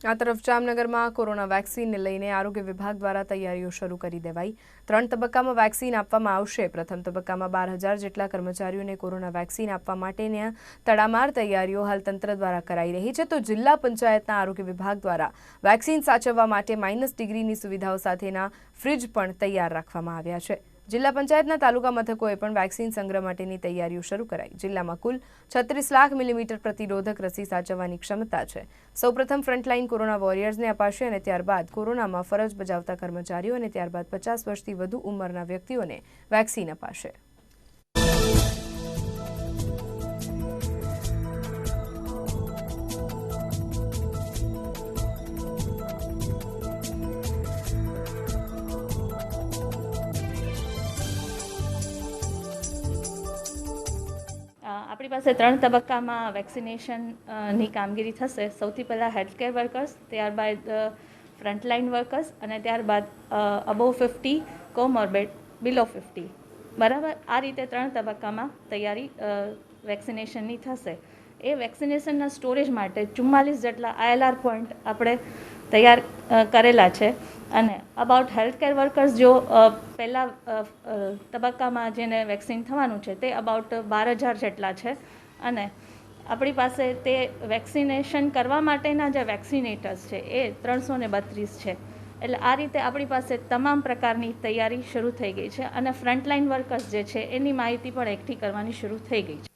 આ તરફ જામનગરમાં કોરોના વેક્સિનને લઈને આરોગ્ય વિભાગ દ્વારા તૈયારીઓ શરૂ કરી દેવાઈ. ત્રણ તબક્કામાં વેક્સિન આપવામાં આવશે. પ્રથમ તબક્કામાં બાર હજાર જેટલા કર્મચારીઓને કોરોના વેક્સિન આપવા માટેની તડામાર તૈયારીઓ હાલ તંત્ર દ્વારા કરાઈ રહી છે. તો જિલ્લા પંચાયતના આરોગ્ય વિભાગ દ્વારા વેક્સિન સાચવવા માટે માઇનસ ડિગ્રીની સુવિધાઓ સાથેના ફ્રિજ પણ તૈયાર રાખવામાં આવ્યા છે. જિલ્લા પંચાયતના તાલુકા મથકોએ પણ વેક્સિન સંગ્રહ માટેની તૈયારીઓ શરૂ કરાઈ. જિલ્લામાં કુલ છત્રીસ લાખ મિલીમીટર પ્રતિરોધક રસી સાચવવાની ક્ષમતા છે. સૌપ્રથમ ફ્રન્ટલાઇન કોરોના વોરિયર્સને અપાશે અને ત્યારબાદ કોરોનામાં ફરજ બજાવતા કર્મચારીઓ અને ત્યારબાદ પચાસ વર્ષથી વધુ ઉંમરના વ્યક્તિઓને વેક્સિન અપાશે. આપણી પાસે ત્રણ તબક્કામાં વેક્સિનેશનની કામગીરી થશે. સૌથી પહેલાં હેલ્થકેર વર્કર્સ, ત્યારબાદ ફ્રન્ટલાઇન વર્કર્સ અને ત્યારબાદ above fifty comorbid below fifty બરાબર? આ રીતે ત્રણ તબક્કામાં તૈયારી વેક્સિનેશનની થશે. એ વેક્સિનેશનના સ્ટોરેજ માટે ચુમ્માલીસ જેટલા આઈએલઆર પોઈન્ટ આપણે તૈયાર કરેલા છે. અને અબાઉટ હેલ્થકેર વર્કર્સ જો પહેલાં તબક્કામાં જેને વેક્સિન થવાનું છે તે અબાઉટ બાર હજાર જેટલા છે. અને આપણી પાસે તે વેક્સિનેશન કરવા માટેના જે વેક્સિનેટર્સ છે એ ત્રણસો ને બત્રીસ છે. એટલે આ રીતે આપણી પાસે તમામ પ્રકારની તૈયારી શરૂ થઈ ગઈ છે અને ફ્રન્ટલાઇન વર્કર્સ જે છે એની માહિતી પણ એકઠી કરવાની શરૂ થઈ ગઈ છે.